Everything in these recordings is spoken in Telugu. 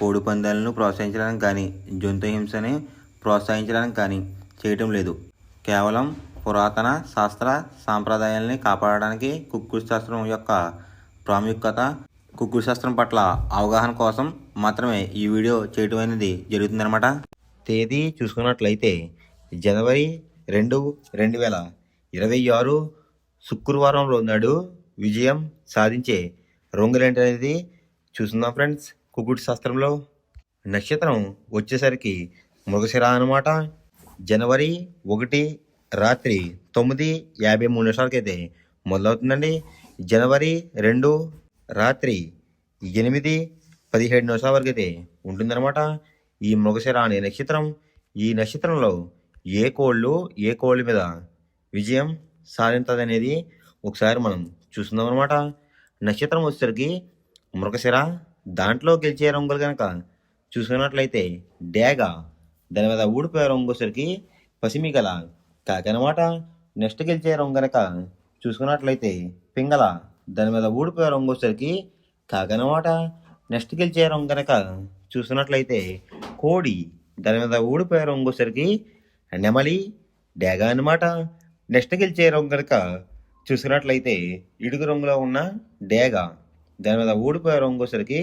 కోడి పందాలను ప్రోత్సహించడానికి కానీ జంతు హింసని ప్రోత్సహించడానికి కానీ చేయటం లేదు. కేవలం పురాతన శాస్త్ర సాంప్రదాయాల్ని కాపాడడానికి కుక్కుడు శాస్త్రం యొక్క ప్రాముఖ్యత కుక్కుడు శాస్త్రం పట్ల అవగాహన కోసం మాత్రమే ఈ వీడియో చేయటం అనేది జరుగుతుందన్నమాట. తేదీ చూసుకున్నట్లయితే జనవరి రెండు రెండు వేల ఇరవై ఆరు శుక్రవారం రోజు నాడు విజయం సాధించే రంగులేంటి అనేది చూస్తున్నాం ఫ్రెండ్స్. కుకుడు శాస్త్రంలో నక్షత్రం వచ్చేసరికి మృగశిర అనమాట జనవరి ఒకటి రాత్రి తొమ్మిది యాభై మూడు నిమిషాలకైతే మొదలవుతుందండి. జనవరి రెండు రాత్రి ఎనిమిది పదిహేడు నిమిషాల వరకు అయితే ఉంటుందన్నమాట. ఈ మృగశిర అనే నక్షత్రం ఈ నక్షత్రంలో ఏ కోళ్ళు ఏ కోళ్ళ మీద విజయం సాధించదనేది ఒకసారి మనం చూస్తున్నాం అనమాట నక్షత్రం వచ్చేసరికి మృగశిర దాంట్లో గెలిచే రంగులు కనుక చూసుకున్నట్లయితే డేగ దాని మీద ఊడిపోయే రంగు వచ్చేసరికి పసిమి గల కాకనమాట. నెక్స్ట్ గెలిచే రంగు కనుక చూసుకున్నట్లయితే పింగళ దాని మీద ఊడిపోయే రంగు వచ్చేసరికి కాకనమాట. నెక్స్ట్ గెలిచే రంగు కనుక చూసుకున్నట్లయితే కోడి దాని మీద ఊడిపోయే రంగు వచ్చేసరికి నెమలి డేగ అనమాట నెక్స్ట్ గెలిచే రంగు కనుక చూసుకున్నట్లయితే ఇడుగు రంగులో ఉన్న డేగ దాని మీద ఊడిపోయారు ఇంకోసరికి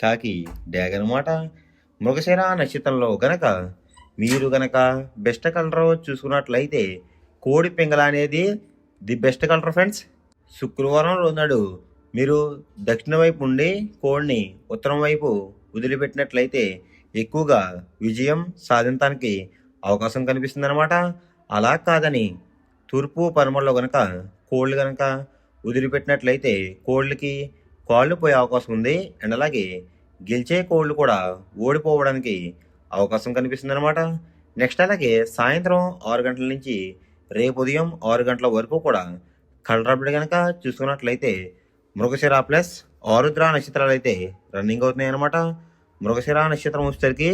కాకి డేగ అనమాట మృగశిర నక్షత్రంలో గనక మీరు గనక బెస్ట్ కలర్ చూసుకున్నట్లయితే కోడి పింగళ అనేది ది బెస్ట్ కలర్ ఫ్రెండ్స్ శుక్రవారం రోజు నాడు మీరు దక్షిణ వైపు ఉండి కోడిని ఉత్తరం వైపు వదిలిపెట్టినట్లయితే ఎక్కువగా విజయం సాధించడానికి అవకాశం కనిపిస్తుంది అనమాట అలా కాదని తూర్పు పరమల్లో గనక కోళ్ళు గనక వదిలిపెట్టినట్లయితే కోళ్ళకి కాళ్ళు పోయే అవకాశం ఉంది. అండ్ అలాగే గెలిచే కోళ్ళు కూడా ఓడిపోవడానికి అవకాశం కనిపిస్తుంది అనమాట నెక్స్ట్ అలాగే సాయంత్రం ఆరు గంటల నుంచి రేపు ఉదయం ఆరు గంటల వరకు కూడా కలరబడి కనుక చూసుకున్నట్లయితే మృగశిర ప్లస్ ఆరుద్ర నక్షత్రాలు అయితే రన్నింగ్ అవుతున్నాయి అనమాట మృగశిర నక్షత్రం వచ్చేసరికి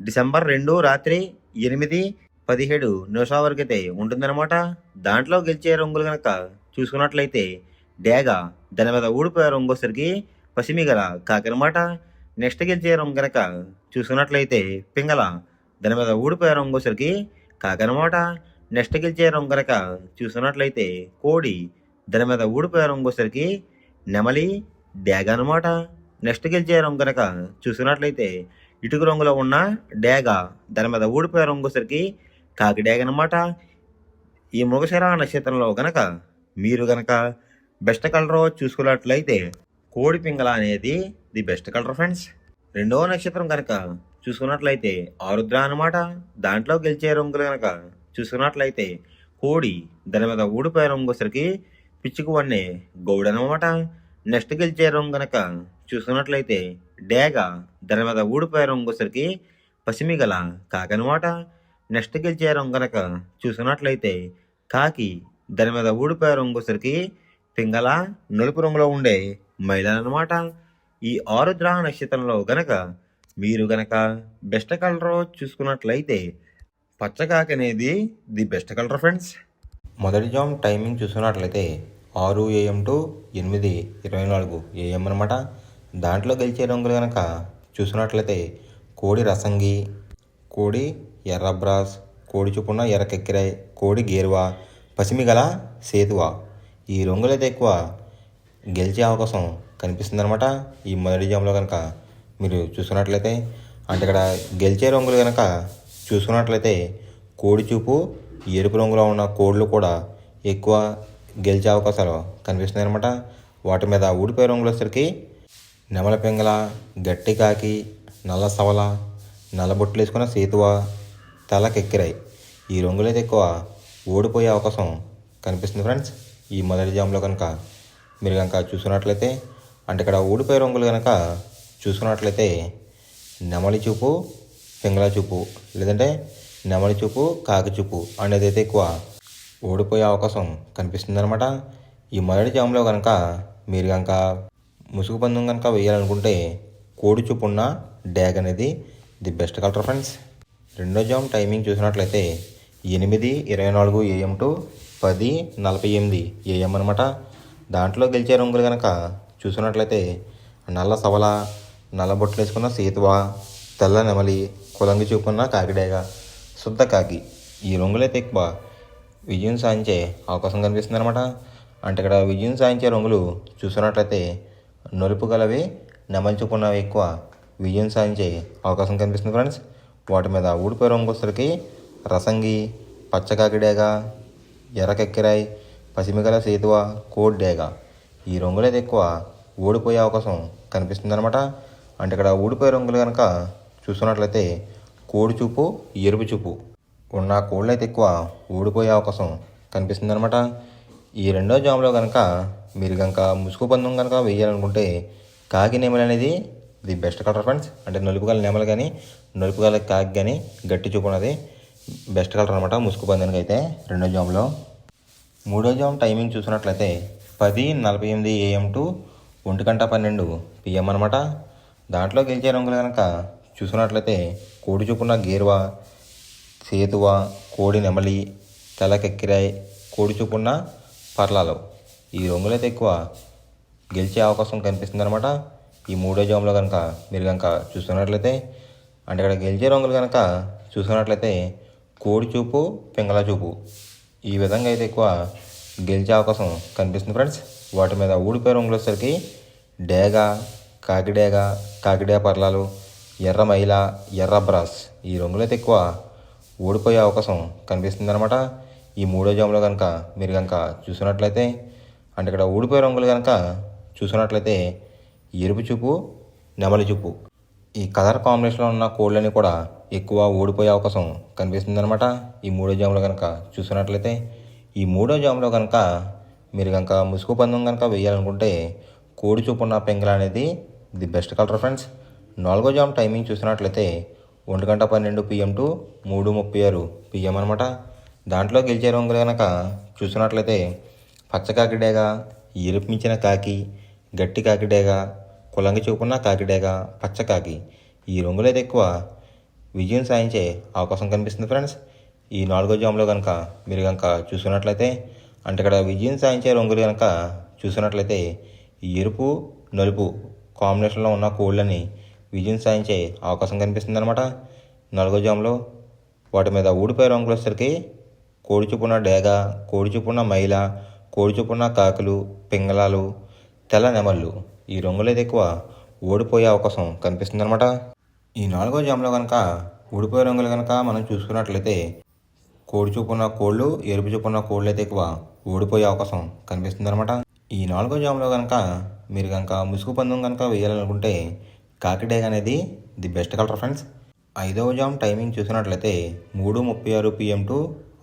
డిసెంబర్ రెండు రాత్రి ఎనిమిది పదిహేడు నిమిషాల వరకు అయితే ఉంటుందన్నమాట. దాంట్లో గెలిచే రంగులు కనుక చూసుకున్నట్లయితే డేగ దాని మీద ఊడిపోయే రంగు పసిమి గల కాకనమాట నెక్స్ట్ గెలిచే రంగు కనుక చూసుకున్నట్లయితే పింగళ దాని మీద ఊడిపోయే రంగు వచ్చేసరికి కాకనమాట నెక్స్ట్ గెలిచే రంగు కనుక చూసుకున్నట్లయితే కోడి దాని మీద ఊడిపోయే రంగు నెమలి డేగ అనమాట నెక్స్ట్ గెలిచే రంగు కనుక చూసుకున్నట్లయితే ఇటుక రంగులో ఉన్న డేగ దాని మీద ఊడిపోయే రంగు కాకి డేగ అనమాట ఈ మృగశిర నక్షత్రంలో గనక మీరు గనక బెస్ట్ కలర్ చూసుకున్నట్లయితే కోడి పింగళ అనేది ది బెస్ట్ కలర్ ఫ్రెండ్స్. రెండవ నక్షత్రం కనుక చూసుకున్నట్లయితే ఆరుద్ర అనమాట దాంట్లో గెలిచే రంగులు కనుక చూసుకున్నట్లయితే కోడి దాని మీద ఊడిపోయే రంగు వచ్చరికి పిచ్చుకు వన్నే గౌడ్ అనమాట నెక్స్ట్ గెలిచే రంగు కనుక చూసుకున్నట్లయితే డేగ దాని మీద ఊడిపోయే రంగు వచ్చరికి పసిమి గల కాకనమాట నెక్స్ట్ గెలిచే రంగు కనుక చూసుకున్నట్లయితే కాకి దాని మీద ఊడిపోయే రంగు వచ్చరికి పింగళ నలుపు రంగులో ఉండే మహిళ అనమాట ఈ ఆరుద్ర నక్షత్రంలో గనక మీరు గనక బెస్ట్ కలర్ చూసుకున్నట్లయితే పచ్చకాకి అనేది ది బెస్ట్ కలర్ ఫ్రెండ్స్. మొదటి జామ్ టైమింగ్ చూసుకున్నట్లయితే ఆరు ఏఎం టు ఎనిమిది ఇరవై నాలుగు ఏఎం అనమాట దాంట్లో గెలిచే రంగులు కనుక చూసుకున్నట్లయితే కోడి రసంగి కోడి ఎర్రబ్రాస్ కోడి చూపున్న ఎర్ర కెక్కిరాయ్ కోడి గేరువా పసిమి గల సేతువా ఈ రంగులైతే ఎక్కువ గెలిచే అవకాశం కనిపిస్తుంది అనమాట ఈ మొదటి జామ్లో కనుక మీరు చూసుకున్నట్లయితే అంటే ఇక్కడ గెలిచే రంగులు కనుక చూసుకున్నట్లయితే కోడి చూపు ఎరుపు రంగులో ఉన్న కోళ్ళు కూడా ఎక్కువ గెలిచే అవకాశాలు కనిపిస్తున్నాయి అనమాట వాటి మీద ఊడిపోయే రంగులు వచ్చేసరికి నెమల పింగళ గట్టి కాకి నల్ల సవల నల్ల బొట్లు వేసుకున్న సేతువ తలకెక్కిరాయి. ఈ రంగులైతే ఎక్కువ ఓడిపోయే అవకాశం కనిపిస్తుంది ఫ్రెండ్స్. ఈ మొదటి జామ్లో కనుక మీరు కనుక చూసుకున్నట్లయితే అంటే ఇక్కడ ఊడిపోయే రంగులు కనుక చూసుకున్నట్లయితే నెమలి చూపు పింగళ చూపు లేదంటే నెమలి చూపు కాకి చూపు అనేది అయితే ఎక్కువ ఓడిపోయే అవకాశం కనిపిస్తుంది అనమాట ఈ మొదటి జామ్లో కనుక మీరు కనుక ముసుగు పందెం కనుక వేయాలనుకుంటే కోడి చూపు ఉన్న డ్యాగ్ అనేది ది బెస్ట్ కలర్ ఫ్రెండ్స్. రెండో జామ్ టైమింగ్ చూసినట్లయితే ఎనిమిది ఇరవై నాలుగు ఏఎం టు పది నలభై ఎనిమిది ఏఎం అనమాట దాంట్లో గెలిచే రంగులు కనుక చూసినట్లయితే నల్ల సవల నల్ల బొట్లు వేసుకున్న సీతువ తెల్ల నెమలి కులంగి చూపున్న కాకిడేగ శుద్ధ కాకి. ఈ రంగులైతే ఎక్కువ విజయం సాధించే అవకాశం కనిపిస్తుంది అనమాట అంటే ఇక్కడ విజయం సాధించే రంగులు చూసినట్లయితే నలుపు గలవి నెమలి చూపున్నవి ఎక్కువ విజయం సాధించే అవకాశం కనిపిస్తుంది ఫ్రెండ్స్. వాటి మీద ఊడిపోయే రంగు వచ్చేసరికి రసంగి పచ్చకాకిడేగ ఎర్రకెక్కిరాయి. పసిమిగల సేతువ కోడ్ డేగ ఈ రంగులైతే ఎక్కువ ఓడిపోయే అవకాశం కనిపిస్తుంది అనమాట అంటే ఇక్కడ ఊడిపోయే రంగులు కనుక చూసుకున్నట్లయితే కోడి చూపు ఎరుపు చూపు ఉన్న కోళ్ళు అయితే ఎక్కువ ఓడిపోయే అవకాశం కనిపిస్తుంది అనమాట ఈ రెండో జాములో కనుక మీరు కనుక ముసుగు పందం కనుక వేయాలనుకుంటే కాకి నెమలి అనేది ది బెస్ట్ కలర్ ఫ్రెండ్స్. అంటే నలుపు గల నెమలు కానీ నలుపు గల కాకి కానీ గట్టి చూపు ఉన్నది. బెస్ట్ కలర్ అనమాట ముసుగు పందానికి అయితే రెండో జామ్లో మూడో జామ్ టైమింగ్ చూసినట్లయితే పది నలభై ఎనిమిది ఏఎం టు ఒంటి గంట పన్నెండు పిఎం అనమాట దాంట్లో గెలిచే రంగులు కనుక చూసినట్లయితే కోడి చూపున్న గేరువా సేతువ కోడి నెమలి తెలకెక్కిరాయి కోడి చూపున్న పర్లాలు. ఈ రంగులైతే ఎక్కువ గెలిచే అవకాశం కనిపిస్తుంది అనమాట ఈ మూడో జామ్లో కనుక మీరు కనుక చూసుకున్నట్లయితే అంటే ఇక్కడ గెలిచే రంగులు కనుక చూసుకున్నట్లయితే కోడి చూపు పింగళ చూపు. ఈ విధంగా అయితే ఎక్కువ గెలిచే అవకాశం కనిపిస్తుంది ఫ్రెండ్స్. వాటి మీద ఊడిపోయే రంగులు వచ్చేసరికి డేగ కాకిడేగ కాకిడే పర్లాలు ఎర్ర మైల ఎర్ర బ్రాస్ ఈ రంగులైతే ఎక్కువ ఓడిపోయే అవకాశం కనిపిస్తుంది అనమాట ఈ మూడో జాములో కనుక మీరు కనుక చూసినట్లయితే అంటే ఇక్కడ ఊడిపోయే రంగులు కనుక చూసినట్లయితే ఎరుపు చూపు నెమలి చూపు. ఈ కలర్ కాంబినేషన్లో ఉన్న కోళ్ళని కూడా ఎక్కువ ఓడిపోయే అవకాశం కనిపిస్తుంది అనమాట ఈ మూడో జాములో కనుక చూసినట్లయితే ఈ మూడో జాములో కనుక మీరు కనుక ముసుగు పందెం కనుక వేయాలనుకుంటే కోడి చూపున్న పెంగల అనేది ది బెస్ట్ కలర్ ఫ్రెండ్స్. నాలుగో జామ్ టైమింగ్ చూసినట్లయితే ఒంటి గంట పన్నెండు పిఎం టు మూడు ముప్పై ఆరు పిఎం అనమాట దాంట్లో గెలిచే రంగులు కనుక చూసినట్లయితే పచ్చ కాకిడేగా ఎరుపు మించిన కాకి గట్టి కాకిడేగా కులంగి చూపున్న కాకిడేగ పచ్చకాకి. ఈ రంగులైతే ఎక్కువ. విజయం సాధించే అవకాశం కనిపిస్తుంది ఫ్రెండ్స్. ఈ నాలుగో జామ్లో కనుక మీరు కనుక చూసుకున్నట్లయితే అంటే ఇక్కడ విజయం సాధించే రంగులు కనుక చూసినట్లయితే ఎరుపు నలుపు కాంబినేషన్లో ఉన్న కోళ్ళని విజయం సాధించే అవకాశం కనిపిస్తుంది అనమాట నాలుగో జామ్లో వాటి మీద ఊడిపోయే రంగులు వచ్చేసరికి కోడి చూపున్న డేగ కోడి చూపున్న మైల కోడి చూపున్న కాకులు పింగళాలు తెల్ల నెమళ్ళు ఈ రంగులైతే ఎక్కువ. ఓడిపోయే అవకాశం కనిపిస్తుంది అనమాట ఈ నాలుగో జామ్లో కనుక ఊడిపోయే రంగులు కనుక మనం చూసుకున్నట్లయితే కోడి చూపున్న కోళ్ళు ఎరుపు చూపున్న కోళ్ళు అయితే ఎక్కువ ఓడిపోయే అవకాశం కనిపిస్తుంది అనమాట ఈ నాలుగో జామ్లో కనుక మీరు కనుక ముసుగు పందెం కనుక వేయాలనుకుంటే కాకిడేగ అనేది ది బెస్ట్ కలర్ ఫ్రెండ్స్. ఐదవ జామ్ టైమింగ్ చూసినట్లయితే మూడు ముప్పై ఆరు పిఎం టు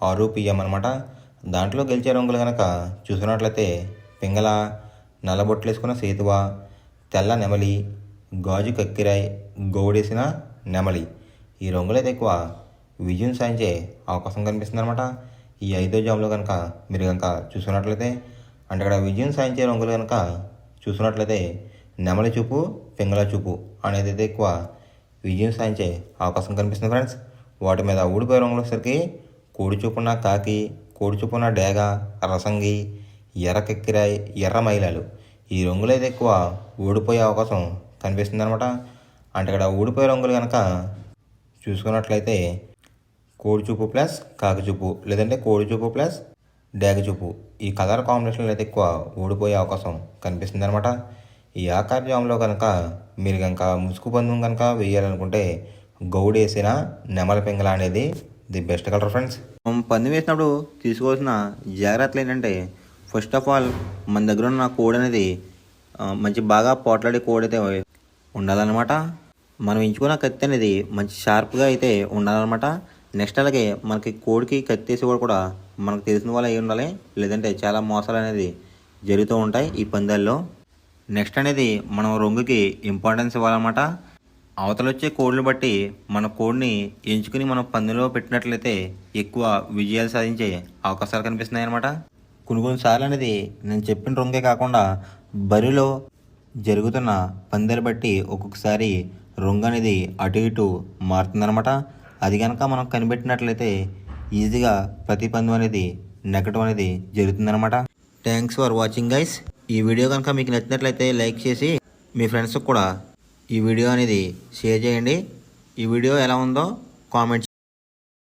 ఆరు పిఎం అనమాట దాంట్లో గెలిచే రంగులు కనుక చూసినట్లయితే పింగళ నల్లబొట్లేసుకున్న సేతువ తెల్ల నెమలి గాజు కక్కిరాయ్ గౌడేసిన నెమలి. ఈ రంగులైతే ఎక్కువ విజయం సాధించే అవకాశం కనిపిస్తుంది అనమాట ఈ ఐదో జామ్లో కనుక మీరు కనుక చూసుకున్నట్లయితే అంటే ఇక్కడ విజయం సాధించే రంగులు కనుక చూసుకున్నట్లయితే నెమలి చూపు పింగళ చూపు అనేది అయితే ఎక్కువ విజయం సాధించే అవకాశం కనిపిస్తుంది ఫ్రెండ్స్. వాటి మీద ఊడిపోయే రంగులు వచ్చేసరికి కోడి చూపున్న కాకి కోడి చూపున్న డేగ రసంగి ఎర్రకెక్కిరాయి ఎర్ర మైలాలు. ఈ రంగులైతే ఎక్కువ ఊడిపోయే అవకాశం కనిపిస్తుంది అనమాట అంటే ఇక్కడ ఊడిపోయే రంగులు కనుక చూసుకున్నట్లయితే కోడి చూపు ప్లస్ కాకిచూపు లేదంటే కోడి చూపు ప్లస్ డేగ చూపు. ఈ కలర్ కాంబినేషన్లో అయితే ఎక్కువ ఊడిపోయే అవకాశం కనిపిస్తుంది అనమాట ఈ ఆకార్యంలో కనుక మీరు కనుక ముసుగు పందెం కనుక వేయాలనుకుంటే గౌడ్ వేసిన నెమల పింగళ అనేది ది బెస్ట్ కలర్ ఫ్రెండ్స్. పందెం వేసినప్పుడు తీసుకోవాల్సిన జాగ్రత్తలు ఏంటంటే ఫస్ట్ ఆఫ్ ఆల్ మన దగ్గర ఉన్న కోడ్ అనేది మంచి బాగా పోట్లాడే కోడ్ అయితే ఉండాలన్నమాట. మనం ఎంచుకున్న కత్తి అనేది మంచి షార్ప్గా అయితే ఉండాలన్నమాట. నెక్స్ట్ అలాగే మనకి కోడికి కత్తి వేసేవాడు కూడా మనకు తెలిసిన వాళ్ళు అయి ఉండాలి. లేదంటే చాలా మోసాలు అనేది జరుగుతూ ఉంటాయి ఈ పందాల్లో. నెక్స్ట్ అనేది మనం రొంగుకి ఇంపార్టెన్స్ ఇవ్వాలన్నమాట. అవతల వచ్చే కోడ్లు బట్టి మన కోడ్ని ఎంచుకుని మనం పందులో పెట్టినట్లయితే ఎక్కువ విజయాలు సాధించే అవకాశాలు కనిపిస్తున్నాయి అన్నమాట కొన్ని కొన్నిసార్లు అనేది నేను చెప్పిన రొంగే కాకుండా బరిలో జరుగుతున్న పందెలు బట్టి ఒక్కొక్కసారి రొంగ అనేది అటు ఇటు మారుతుందనమాట అది కనుక మనం కనిపెట్టినట్లయితే ఈజీగా ప్రతి పందెం అనేది నెగటం అనేది జరుగుతుందనమాట థ్యాంక్స్ ఫర్ వాచింగ్ గైస్ ఈ వీడియో కనుక మీకు నచ్చినట్లయితే లైక్ చేసి మీ ఫ్రెండ్స్కి కూడా ఈ వీడియో అనేది షేర్ చేయండి. ఈ వీడియో ఎలా ఉందో కామెంట్